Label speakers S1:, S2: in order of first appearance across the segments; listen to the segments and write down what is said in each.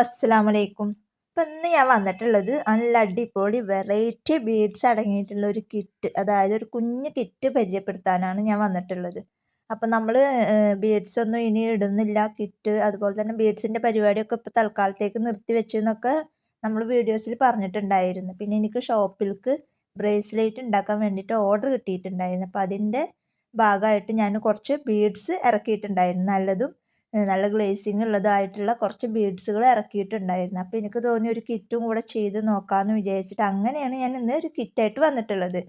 S1: അസ്സാം വലൈക്കും ഇപ്പം ഇന്ന് ഞാൻ വന്നിട്ടുള്ളത് നല്ല അടിപൊളി വെറൈറ്റി ബീഡ്സ് അടങ്ങിയിട്ടുള്ള ഒരു കിറ്റ് അതായത് ഒരു കുഞ്ഞ് കിറ്റ് പരിചയപ്പെടുത്താനാണ് ഞാൻ വന്നിട്ടുള്ളത്. അപ്പം നമ്മൾ ബീഡ്സ് ഒന്നും ഇനി ഇടുന്നില്ല. കിറ്റ് അതുപോലെ തന്നെ ബീഡ്സിന്റെ പരിപാടിയൊക്കെ ഇപ്പോൾ തൽക്കാലത്തേക്ക് നിർത്തി വെച്ചു എന്നൊക്കെ നമ്മൾ വീഡിയോസിൽ പറഞ്ഞിട്ടുണ്ടായിരുന്നു. പിന്നെ എനിക്ക് ഷോപ്പിൽക്ക് ബ്രേസ്ലെറ്റ് ഉണ്ടാക്കാൻ വേണ്ടിയിട്ട് ഓർഡർ കിട്ടിയിട്ടുണ്ടായിരുന്നു. അപ്പോൾ അതിന്റെ ഭാഗമായിട്ട് ഞാൻ കുറച്ച് ബീഡ്സ് ഇറക്കിയിട്ടുണ്ടായിരുന്നു. നല്ലതും നല്ല ഗ്ലേസിങ് ഉള്ളതായിട്ടുള്ള കുറച്ച് ബീഡ്സുകൾ ഇറക്കിയിട്ടുണ്ടായിരുന്നു. അപ്പോൾ എനിക്ക് തോന്നി ഒരു കിറ്റും കൂടെ ചെയ്ത് നോക്കാമെന്ന് വിചാരിച്ചിട്ട് അങ്ങനെയാണ് ഞാൻ ഇന്ന് ഒരു കിറ്റായിട്ട് വന്നിട്ടുള്ളത്.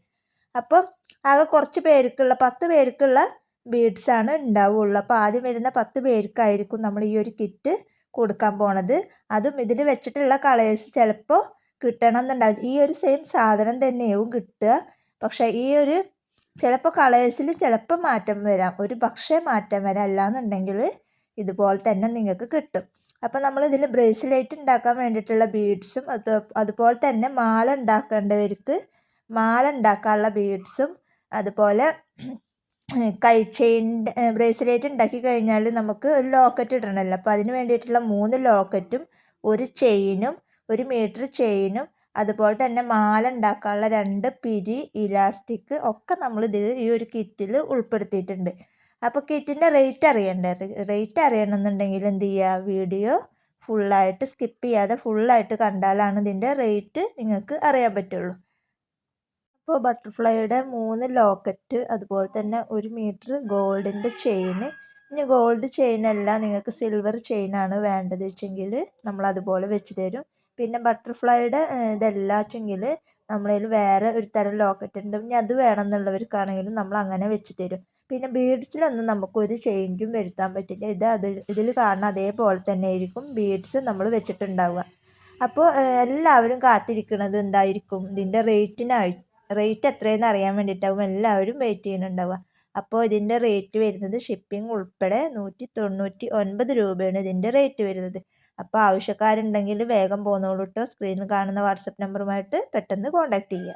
S1: അപ്പം ആകെ കുറച്ച് പേർക്കുള്ള പത്ത് പേർക്കുള്ള ബീഡ്സാണ് ഉണ്ടാവുള്ളൂ. അപ്പോൾ ആദ്യം വരുന്ന പത്ത് പേർക്കായിരിക്കും നമ്മൾ ഈ ഒരു കിറ്റ് കൊടുക്കാൻ പോണത്. അതും ഇതിൽ വെച്ചിട്ടുള്ള കളേഴ്സ് ചിലപ്പോൾ കിട്ടണം എന്നുണ്ടാവും ഈ ഒരു സെയിം സാധനം തന്നെയാവും കിട്ടുക. പക്ഷേ ഈ ഒരു ചിലപ്പോൾ കളേഴ്സിൽ ചിലപ്പോൾ മാറ്റം വരാം. ഒരു പക്ഷേ മാറ്റം വരാം. അല്ലാന്നുണ്ടെങ്കിൽ ഇതുപോലെ തന്നെ നിങ്ങൾക്ക് കിട്ടും. അപ്പോൾ നമ്മൾ ഇതിൽ ബ്രേസ്ലെറ്റ് ഉണ്ടാക്കാൻ വേണ്ടിയിട്ടുള്ള ബീഡ്സും അത് അതുപോലെ തന്നെ മാല ഉണ്ടാക്കേണ്ടവർക്ക് മാല ഉണ്ടാക്കാനുള്ള ബീഡ്സും അതുപോലെ കൈ ചെയിൻ ബ്രേസ്ലെറ്റ് ഉണ്ടാക്കി കഴിഞ്ഞാൽ നമുക്ക് ഒരു ലോക്കറ്റ് ഇടണമല്ലോ അപ്പോൾ അതിന് വേണ്ടിയിട്ടുള്ള മൂന്ന് ലോക്കറ്റും ഒരു ചെയിനും ഒരു മീറ്റർ ചെയിനും അതുപോലെ തന്നെ മാല ഉണ്ടാക്കാനുള്ള രണ്ട് പിരി ഇലാസ്റ്റിക് ഒക്കെ നമ്മൾ ഇതിൽ ഈ ഒരു കിറ്റിൽ ഉൾപ്പെടുത്തിയിട്ടുണ്ട്. അപ്പോൾ കിറ്റിന്റെ റേറ്റ് അറിയണ്ടേ? റേറ്റ് അറിയണമെന്നുണ്ടെങ്കിൽ എന്ത് ചെയ്യുക വീഡിയോ ഫുള്ളായിട്ട് സ്കിപ്പ് ചെയ്യാതെ ഫുള്ളായിട്ട് കണ്ടാലാണ് ഇതിന്റെ റേറ്റ് നിങ്ങൾക്ക് അറിയാൻ പറ്റുള്ളൂ. അപ്പോൾ ബട്ടർഫ്ലൈയുടെ മൂന്ന് ലോക്കറ്റ് അതുപോലെ തന്നെ ഒരു മീറ്റർ ഗോൾഡിന്റെ ചെയിൻ ഇനി ഗോൾഡ് ചെയിൻ അല്ല നിങ്ങൾക്ക് സിൽവർ ചെയിനാണ് വേണ്ടത് വെച്ചെങ്കിൽ നമ്മൾ അതുപോലെ വെച്ച് തരും. പിന്നെ ബട്ടർഫ്ലൈയുടെ ഇതല്ലാച്ചെങ്കിൽ നമ്മളതിൽ വേറെ ഒരു തരം ലോക്കറ്റ് ഉണ്ട്. ഇനി അത് വേണമെന്നുള്ളവർക്കാണെങ്കിലും നമ്മൾ അങ്ങനെ വെച്ച് തരും. പിന്നെ ബീഡ്സിലൊന്നും നമുക്കൊരു ചേഞ്ചും വരുത്താൻ പറ്റില്ല. ഇത് അത് ഇതിൽ കാണുന്ന അതേപോലെ തന്നെ ആയിരിക്കും ബീഡ്സ് നമ്മൾ വെച്ചിട്ടുണ്ടാവുക. അപ്പോൾ എല്ലാവരും കാത്തിരിക്കുന്നത് എന്തായിരിക്കും? ഇതിന്റെ റേറ്റിനായി റേറ്റ് എത്രയെന്ന് അറിയാൻ വേണ്ടിയിട്ടാവും എല്ലാവരും വെയിറ്റ് ചെയ്യുന്നുണ്ടാവുക. അപ്പോൾ ഇതിന്റെ റേറ്റ് വരുന്നത് ഷിപ്പിംഗ് ഉൾപ്പെടെ നൂറ്റി തൊണ്ണൂറ്റി ഒൻപത് രൂപയാണ് ഇതിന്റെ റേറ്റ് വരുന്നത്. അപ്പോൾ ആവശ്യക്കാരുണ്ടെങ്കിൽ വേഗം പോകുന്നോളൂ കേട്ടോ സ്ക്രീനിൽ കാണുന്ന വാട്സപ്പ് നമ്പറുമായിട്ട് പെട്ടെന്ന് കോൺടാക്റ്റ് ചെയ്യുക.